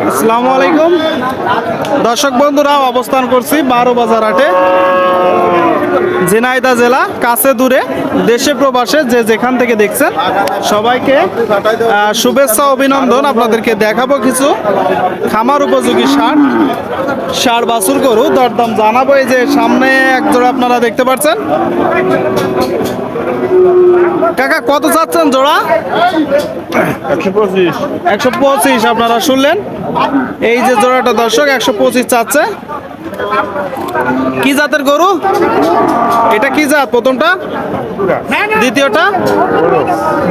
আসসালামু আলাইকুম। দর্শক বন্ধুরা, অবস্থান করছি বারো বাজার হাটে ঝিনাইদা জেলা, কাছে দূরে, দেশে প্রবাসে, যে যেখান থেকে দেখছেন, সবাইকে শুভেচ্ছা, অভিনন্দন। আপনাদেরকে দেখাবো কিছু খামার উপযোগী সার সার, বাছুর গরু। দরদাম জানাব, এই যে সামনে এক জোড়া আপনারা দেখতে পাচ্ছেন। কাকা কত চাচ্ছেন জোড়া? একশো পঁচিশ। আপনারা শুনলেন? এই যে জোড়াটা দর্শক একশো পঁচিশ চাচ্ছে। কি জাতের গরু? এটা কি জাত প্রথমটা? দ্বিতীয়টা?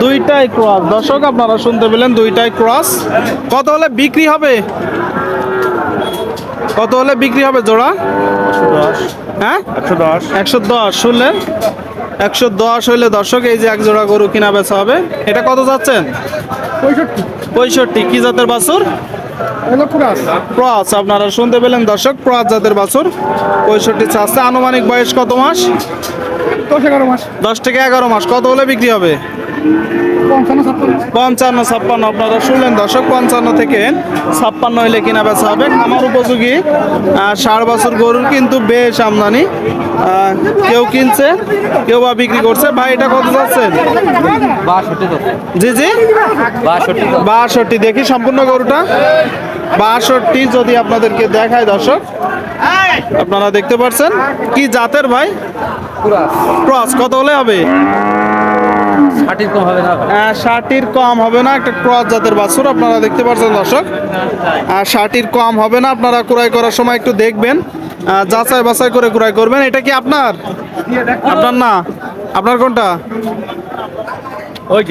দুইটাই ক্রস। দর্শক আপনারা শুনতে পেলেন দুইটাই ক্রস। কত হলে বিক্রি হবে? কত হলে বিক্রি হবে জোড়া? দশ। হ্যাঁ? একশো দশ। একশো দশ শুনলেন? একশো দশ হইলে দর্শক এই যে এক জোড়া গরু কিনা বেচা হবে। এটা কত যাচ্ছেন? পঁয়ষট্টি। পঁয়ষট্টি। কি জাতের বাছুর? ক্রস। আপনারা শুনতে পেলেন দর্শক ক্রস জাতের বাছুর। পঁয়ষট্টি চাচ্ছে আনুমানিক বয়স কত মাস? দশ এগারো মাস। দশ থেকে এগারো মাস। কত হলে বিক্রি হবে? পঞ্চান্ন ছাপ্পান্ন। আপনারা শুনলেন দর্শক পঞ্চান্ন থেকে ছাপ্পান্ন হইলে কিনা বেচা হবে। খামার উপযোগী ষাট বছর গরুর কিন্তু বেশ আমদানি। কেউ কিনছে কেউ বা বিক্রি করছে। ভাই এটা কত যাচ্ছেন জি জি। বাষট্টি দেখি সম্পূর্ণ গরুটা। বাষট্টি যদি আপনাদেরকে দেখায় দর্শক আপনারা দেখতে পাচ্ছেন কি জাতের ভাই? ক্রস কত হলে হবে? ষাটির কম হবে না? ষাটির কম হবে না একটা ক্রস জাতের বাছুর আপনারা দেখতে পাচ্ছেন দর্শক। আর ষাটির কম হবে না আপনারা ক্রয় করার সময় একটু দেখবেন যাচাই বাছাই করে ক্রয় করবেন। এটা কি আপনার? আপনার না? আপনার কোনটা? ওই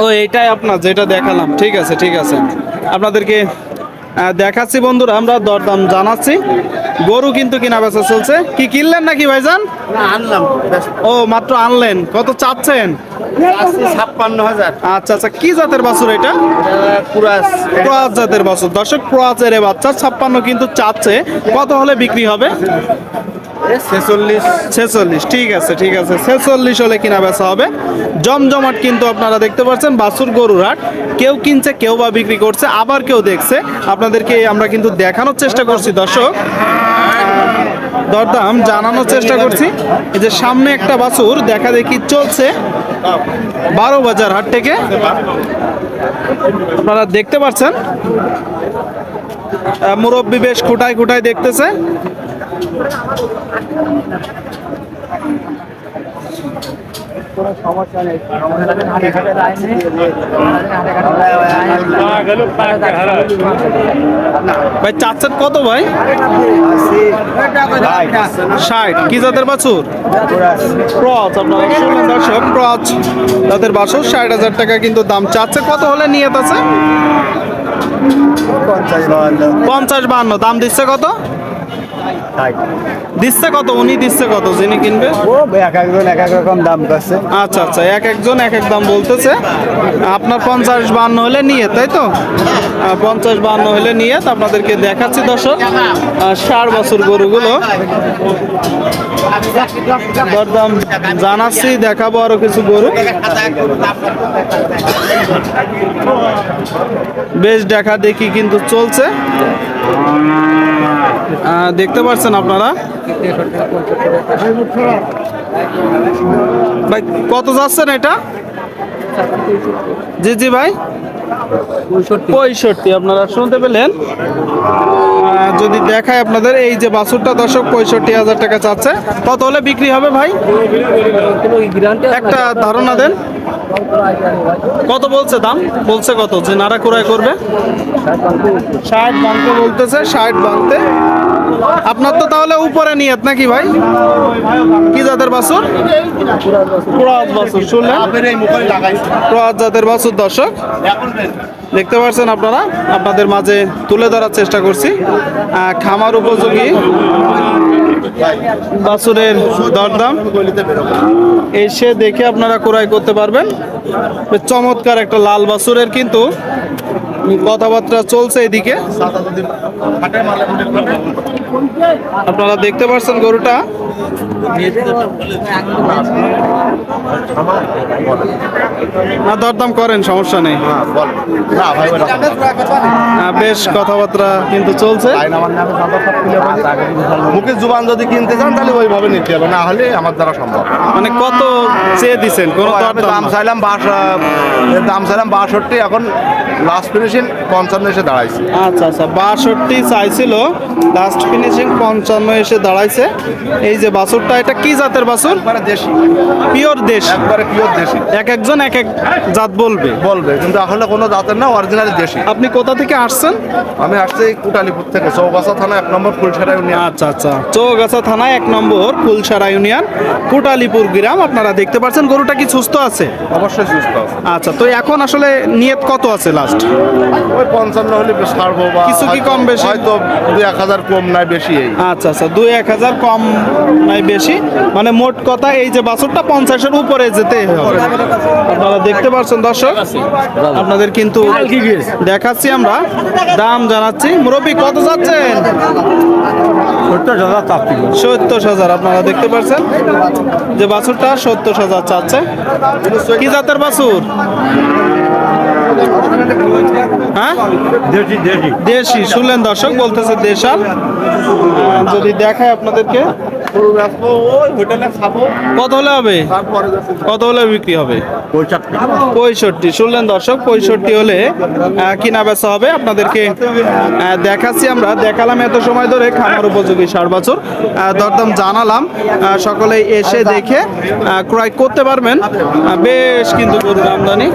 ও এইটাই আপনার যেটা দেখালাম। ঠিক আছে ঠিক আছে। আপনাদেরকে দেখাচ্ছি বন্ধুরা আমরা দরদাম জানাচ্ছি। গরু কিন্তু কিনা বেচা চলছে। কি কিনলেন নাকি ভাইজান? আনলাম ও মাত্র আনলেন। কত চাচ্ছেন? ছাপ্পান্ন হাজার। আচ্ছা আচ্ছা কি জাতের বাছুর এটা? জাতের বাছুর। দর্শক বাচ্চা ছাপ্পান্ন কিন্তু চাচ্ছে। কত হলে বিক্রি হবে? ছেচল্লিশ। ছেচল্লিশ, ঠিক আছে ঠিক আছে। ছেচল্লিশ হলে কিনা বেচা হবে। জমজমাট কিন্তু আপনারা দেখতে পাচ্ছেন, বাছুর গরুর হাট। কেউ কিনছে, কেউ বা বিক্রি করছে, আবার কেউ দেখছে। আপনাদেরকে আমরা কিন্তু দেখানোর চেষ্টা করছি, দর্শক। দরদাম জানানোর চেষ্টা করছি। এই যে সামনে একটা বাছুর, দেখা দেখি চলছে বারো বাজার হাট থেকে। আপনারা দেখতে পাচ্ছেন মুরব্বি বেশ খুঁটায় খুঁটায় দেখতেছে। ভাই চাচ্ছেন কত ভাই? ষাট। কি জাতের বাছুর? ক্রচ আপনারা শুনলেন দর্শক ক্রচ তাদের বাছুর ষাট হাজার টাকা কিন্তু দাম। চাচ্ছে কত হলে নিয়ত আছে? পঞ্চাশ বাহান্ন। দাম দিচ্ছে কত? দিচ্ছে কত? উনি দিচ্ছে কত? যিনি কিনবে? ও এক একজন এক এক রকম দাম করছে। আচ্ছা আচ্ছা এক একজন এক এক দাম বলতেছে। আপনার পঞ্চাশ বান্ন হলে নিয়ে তাই তো? পঞ্চাশ বান্ন হলে নিয়ে আপনাদেরকে দেখাচ্ছি দর্শক। ষাট বছর গরুগুলো। দরদাম জানাচ্ছি দেখাবো আরও কিছু গরু। বেশ দেখা দেখি কিন্তু চলছে। দেখতে পাচ্ছেন আপনারা? ভাই, কত যাচ্ছেন এটা? জি জি, ভাই। পঁয়ষট্টি, আপনারা শুনতে পেলেন? যদি দেখায় আপনাদের, এই যে বাছুরটা, দর্শক, পঁয়ষট্টি হাজার টাকা চাচ্ছে। কত হলে বিক্রি হবে ভাই? একটা ধারণা দেন। কত বলছে দাম? বলছে কত? যে নারা ক্রয় করবে। ষাট বাংতে বলতেছে, ষাট ভাঙতে আপনার তো তাহলে উপরে নিয়ত নাকি ভাই? কি জাতের বাছুর? ক্রস বাছুর শুনলেন? ক্রস জাতের বাছুর দর্শক। দেখতে পাচ্ছেন আপনারা? আপনাদের মাঝে তুলে ধরার চেষ্টা করছি। খামার উপযোগী বাছুরের দরদাম। এসে দেখে আপনারা ক্রয় করতে পারবেন। চমৎকার একটা লাল বাছুরের কিন্তু কথাবার্তা চলছে এদিকে। আপনারা দেখতে পাচ্ছেন গরুটা? না দরদাম করেন সমস্যা নেই। হ্যাঁ বেশ কথাবার্তা কিন্তু চলছে। বলি। মুখের জুবান যদি কিনতে চান তাহলে ওইভাবে নিতে হবে। না হলে আমার দ্বারা সম্ভব। মানে কত চেয়ে দিছেন? কোন দাম চাইলাম বাস দাম চাইলাম বাষট্টি এখন লাস্ট ফিনিশিং পঞ্চান্ন এসে দাঁড়াইছে। আচ্ছা আচ্ছা বাষট্টি চাইছিল লাস্ট ফিনিশিং পঞ্চান্ন এসে দাঁড়াইছে এই যে বাছুরটা এটা কি জাতের বাছুর? একবারে দেশি। পিওর দেশ। একবারে পিওর দেশি। এক একজন এক এক জাত বলবে। বলবে কিন্তু আসলে কোনো জাতের না অরিজিনাল দেশি। আপনি কোথা থেকে আসছেন? আমি আসছি কুটালিপুর থেকে চৌগাছা থানা এক নম্বর ফুলছড়া ইউনিয়ন। আচ্ছা আচ্ছা। চৌগাছা থানায় এক নম্বর ফুলসারা ইউনিয়ন কুটালিপুর গ্রাম। আপনারা দেখতে পাচ্ছেন গরুটা কি সুস্থ আছে? অবশ্যই সুস্থ আছে। আচ্ছা তো এখন আসলে নিয়ত কত আছে লাস্ট ওই পঞ্চান্ন হলে ছাড়বো বা কিছু কি কম বেশি? হয়তো দুই এক হাজার কম নাই বেশি আচ্ছা আচ্ছা দুই এক হাজার কম নাই বেশি। মানে মোট কথা এই যে বাছরটা পঞ্চাশের উপরে যেতে হবে। আপনারা দেখতে পাচ্ছেন দর্শক, আপনাদের কিন্তু দেখাচ্ছি আমরা। দাম জানাচ্ছি। মুরব্বী, কত যাচ্ছেন? সত্তর হাজার, আপনারা দেখতে পাচ্ছেন যে বাছুরটা সত্তর হাজার চাচ্ছে। কি জাতের বাছুর? হ্যাঁ? দেশি শুনলেন দর্শক বলতেছে দেশাল। যদি দেখায় আপনাদেরকে। কত হলে হবে? কত হলে বিক্রি হবে? পঁয়ষট্টি। শুনলেন দর্শক পঁয়ষট্টি হলে কিনা বেচা হবে আপনাদেরকে। দেখাচ্ছি আমরা। দেখালাম এত সময় ধরে খামার উপযোগী সার বছর। দরদাম জানালাম। সকলে এসে দেখে ক্রয় করতে পারবেন। বেশ কিন্তু গরুর আমদানি।